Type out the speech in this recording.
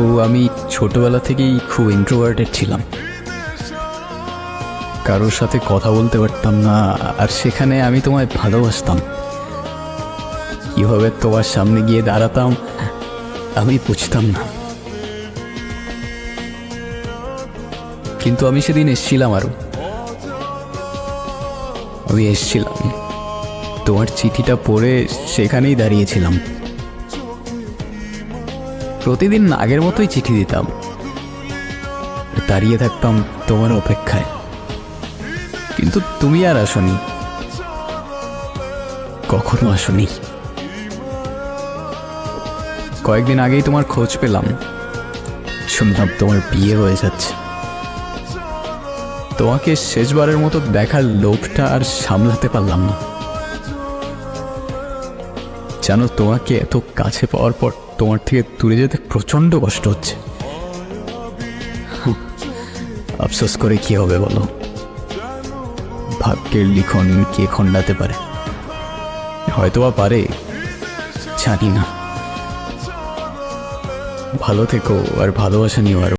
ও আমি ছোটবেলা থেকেই খুব ইন্ট্রোভার্টেড ছিলাম। কারোর সাথে কথা বলতে পারতাম না, আর সেখানে আমি তোমায় ভালোবাসতাম। কীভাবে তোমার সামনে গিয়ে দাঁড়াতাম, আমি বুঝতাম না। কিন্তু আমি সেদিন এসছিলাম আরও। আমি এসছিলাম। তোমার চিঠিটা পড়ে সেখানেই দাঁড়িয়েছিলাম। প্রতিদিন আগের মতোই চিঠি দিতাম। দাঁড়িয়ে থাকতাম তোমার অপেক্ষায়। কিন্তু তুমি আর আসনি। কখনো আসনি। কয়েকদিন আগেই তোমার খোঁজ পেলাম। শুনলাম তোমার বিয়ে হয়ে যাচ্ছে। তোমাকে শেষবারের মতো দেখার লোভটা আর সামলাতে পারলাম না। জানো, তোমাকে এত কাছে পাওয়ার পর তোমার থেকে দূরে যেতে প্রচণ্ড কষ্ট হচ্ছে। আফসোস করে কি হবে বলো? ভাগ্যের লিখন কে খণ্ডাতে পারে? হয়তোবা পারে, জানি না। ভালো থেকো আর ভালোবাসা নিও আর